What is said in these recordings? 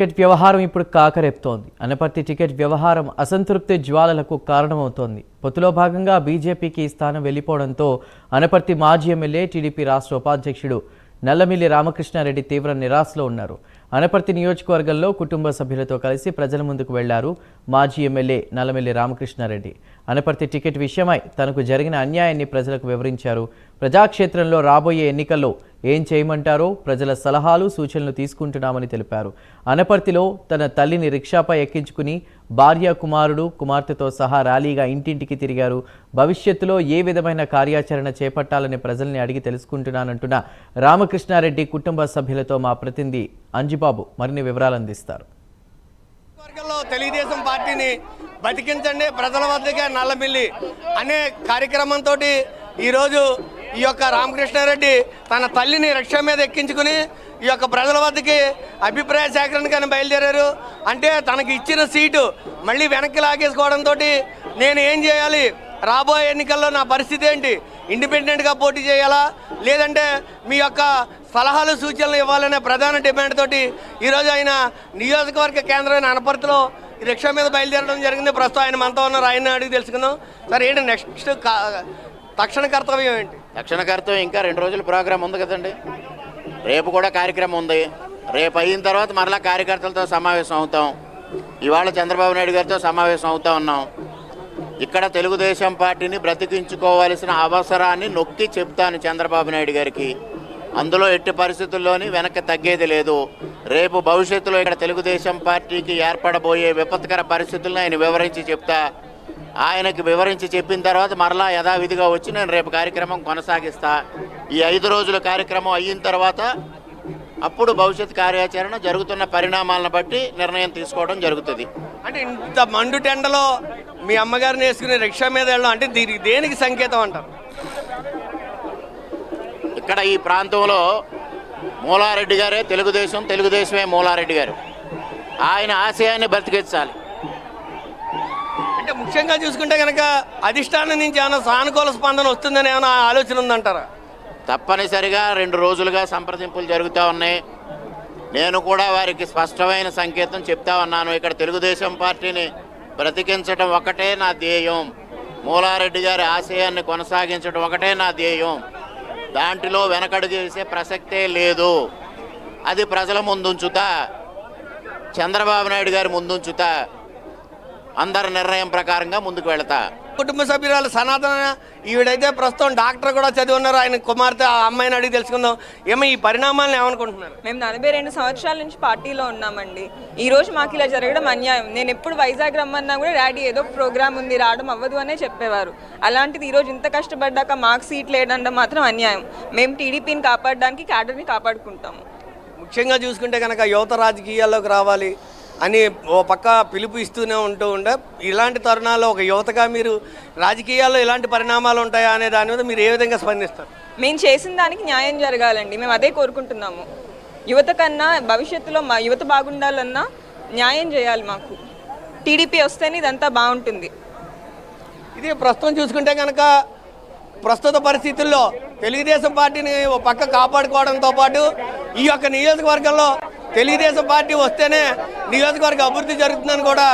Ticket వ్యవహారం ఇప్పుడు కాకరేపుతోంది. Anaparthi ticket వ్యవహారం అసంతృప్తి జ్వాలలకు కారణమవుతోంది. పొత్తులో భాగంగా బీజేపీకి ఈ స్థానం వెళ్ళిపోవడంతో అనపర్తి మాజీ ఎమ్మెల్యే టీడీపీ రాష్ట్ర ఉపాధ్యక్షుడు నల్లమిల్లి రామకృష్ణారెడ్డి తీవ్ర నిరాశలో ఉన్నారు. అనపర్తి నియోజకవర్గంలో కుటుంబ సభ్యులతో కలిసి ప్రజల ముందుకు వెళ్ళారు మాజీ ఎమ్మెల్యే నల్లమిల్లి రామకృష్ణారెడ్డి. అనపర్తి టికెట్ విషయమై తనకు జరిగిన అన్యాయాన్ని ప్రజలకు వివరించారు. ప్రజాక్షేత్రంలో రాబోయే ఎన్నికల్లో ఏం చేయమంటారో ప్రజల సలహాలు సూచనలు తీసుకుంటున్నామని తెలిపారు. అనపర్తిలో తన తల్లిని రిక్షాపై ఎక్కించుకుని భార్య కుమారుడు కుమార్తెతో సహా ర్యాలీగా ఇంటింటికి తిరిగారు. భవిష్యత్తులో ఏ విధమైన కార్యాచరణ చేపట్టాలని ప్రజల్ని అడిగి తెలుసుకుంటున్నానంటున్న రామకృష్ణారెడ్డి కుటుంబ సభ్యులతో మా ప్రతినిధి అంజిబాబు మరిన్ని వివరాలు అందిస్తారు. వర్గంలో తెలుగుదేశం పార్టీని బతికించండి ప్రజల వద్దకే నల్లమిల్లి అనే కార్యక్రమంతో ఈరోజు ఈ యొక్క రామకృష్ణారెడ్డి తన తల్లిని రిక్షా మీద ఎక్కించుకుని ఈ యొక్క ప్రజల వద్దకి అభిప్రాయ సేకరణకని బయలుదేరారు. అంటే తనకి ఇచ్చిన సీటు మళ్ళీ వెనక్కి లాగేసుకోవడంతో నేను ఏం చేయాలి? రాబోయే ఎన్నికల్లో నా పరిస్థితి ఏంటి? ఇండిపెండెంట్గా పోటీ చేయాలా? లేదంటే మీ యొక్క సలహాలు సూచనలు ఇవ్వాలనే ప్రధాన డిమాండ్ తోటి ఈరోజు ఆయన నియోజకవర్గ కేంద్రమైన అనపర్తిలో ఈ రిక్షా మీద బయలుదేరడం జరిగింది. ప్రస్తుతం ఆయన మనతో ఉన్నారు ఆయన అడిగి తెలుసుకుందాం. సార్ ఏంటి నెక్స్ట్ తక్షణ కర్తవ్యం ఏంటి? తక్షణ కర్తవ్యం. ఇంకా రెండు రోజుల ప్రోగ్రాం ఉంది కదండి. రేపు కూడా కార్యక్రమం ఉంది. రేపు అయిన తర్వాత మరలా కార్యకర్తలతో సమావేశం అవుతాం. ఇవాళ చంద్రబాబు నాయుడు గారితో సమావేశం అవుతా ఉన్నాం. ఇక్కడ తెలుగుదేశం పార్టీని బ్రతికించుకోవాల్సిన అవసరాన్ని నొక్కి చెప్తాను చంద్రబాబు నాయుడు గారికి. అందులో ఎట్టి పరిస్థితుల్లోని వెనక్కి తగ్గేది లేదు. రేపు భవిష్యత్తులో ఇక్కడ తెలుగుదేశం పార్టీకి ఏర్పడబోయే విపత్కర పరిస్థితులను ఆయన వివరించి చెప్తా ఆయనకి వివరించి చెప్పిన తర్వాత మరలా యథావిధిగా వచ్చి నేను రేపు కార్యక్రమం కొనసాగిస్తా. ఈ ఐదు రోజుల కార్యక్రమం అయిన తర్వాత అప్పుడు భవిష్యత్ కార్యాచరణ జరుగుతున్న పరిణామాలను బట్టి నిర్ణయం తీసుకోవడం జరుగుతుంది. అంటే ఇంత మండు టెండలో మీ అమ్మగారిని వేసుకుని రిక్షా మీద వెళ్ళడం అంటే దీనికి దేనికి సంకేతం అంటారు? ఇక్కడ ఈ ప్రాంతంలో మూలారెడ్డి గారే తెలుగుదేశం తెలుగుదేశమే మూలారెడ్డి గారు. ఆయన ఆశయాన్ని బ్రతికించాలి ముఖ్యంగా చూసుకుంటే కనుక అధిష్టానం నుంచి ఏమైనా సానుకూల స్పందన వస్తుందని ఏమైనా ఆలోచన ఉందంటారా? తప్పనిసరిగా రెండు రోజులుగా సంప్రదింపులు జరుగుతూ ఉన్నాయి. నేను కూడా వారికి స్పష్టమైన సంకేతం చెప్తా ఉన్నాను. ఇక్కడ తెలుగుదేశం పార్టీని బ్రతికించడం ఒకటే నా ధ్యేయం. మూలారెడ్డి గారి ఆశయాన్ని కొనసాగించడం ఒకటే నా ధ్యేయం. దాంట్లో వెనకడుగు వేసే ప్రసక్తే లేదు. అది ప్రజల ముందుంచుతా. చంద్రబాబు నాయుడు గారి ముందుంచుతా. అందరి నిర్ణయం ప్రకారంగా ముందుకు వెళతా. కుటుంబ సభ్యురాలు సనాతన ఈవిడైతే ప్రస్తుతం డాక్టర్ కూడా చదివి ఉన్నారు ఆయన కుమార్తె ఆ అమ్మాయిని అడిగి తెలుసుకుందాం. ఏమో ఈ పరిణామాలను ఏమనుకుంటున్నారు? మేము నలభై రెండు సంవత్సరాల నుంచి పార్టీలో ఉన్నామండి. ఈ రోజు మాకు ఇలా జరగడం అన్యాయం. నేను ఎప్పుడు వైజాగ్ రమ్మన్నా కూడా డాడీ ఏదో ప్రోగ్రామ్ ఉంది రావడం అవ్వదు అనే చెప్పేవారు. అలాంటిది ఈ రోజు ఇంత కష్టపడ్డాక మాకు సీట్లు లేదంటే మాత్రం అన్యాయం. మేము టీడీపీని కాపాడడానికి క్యాడర్ని కాపాడుకుంటాము. ముఖ్యంగా చూసుకుంటే కనుక యువత రాజకీయాల్లోకి రావాలి. అని ఓ పక్క పిలుపు ఇస్తూనే ఉంటూ ఉండే. ఇలాంటి తరుణాల్లో ఒక యువతగా మీరు రాజకీయాల్లో ఇలాంటి పరిణామాలు ఉంటాయా అనే దాని మీద మీరు ఏ విధంగా స్పందిస్తారు? మేము చేసిన దానికి న్యాయం జరగాలండి. మేము అదే కోరుకుంటున్నాము. యువత కన్నా భవిష్యత్తులో మా యువత బాగుండాలన్నా న్యాయం చేయాలి మాకు. టీడీపీ వస్తేనే ఇదంతా బాగుంటుంది. ఇది ప్రస్తుతం చూసుకుంటే కనుక ప్రస్తుత పరిస్థితుల్లో తెలుగుదేశం పార్టీని ఓ పక్క కాపాడుకోవడంతో పాటు ఈ యొక్క నియోజకవర్గంలో తెలుగుదేశం పార్టీ వస్తేనే నియోజకవర్గ అభివృద్ధి జరుగుతుందని కూడా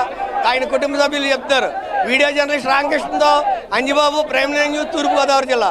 ఆయన కుటుంబ సభ్యులు చెప్తారు. వీడియో జర్నలిస్ట్ రామకృష్ణతో అంజిబాబు ప్రైమ్ న్యూస్ తూర్పుగోదావరి జిల్లా.